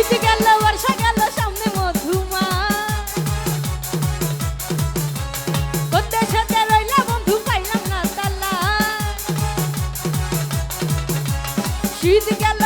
শীত গেল, বর্ষা গেল, সামনে মধুমা। কোনটা সাথে রইলা বন্ধু, পাইলাম না তালা। শীত গেল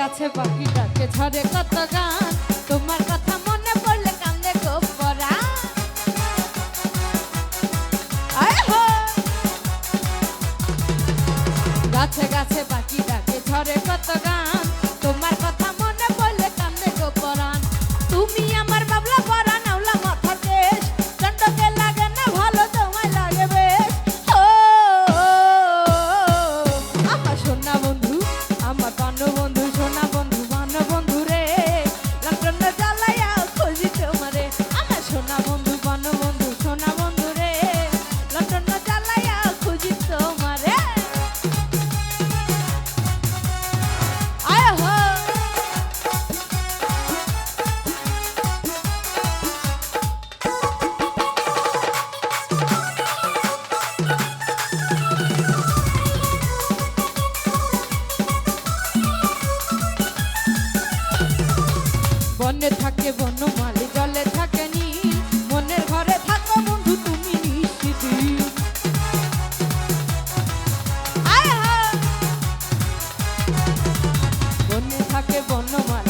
গাছে পাখি ডাকে ঝরে কত গান তোমার আগুনে থাকে বনমালি জলে থাকে নীল। মনের ঘরে থাকো বন্ধু তুমি নিশ্চিত। থাকে বনমালি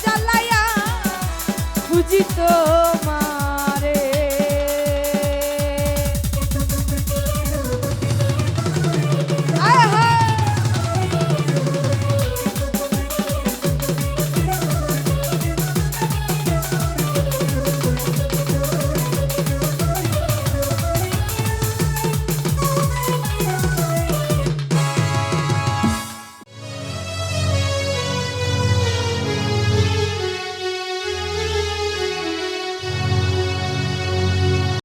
জ্বালাইয়া খুঁজি তোমার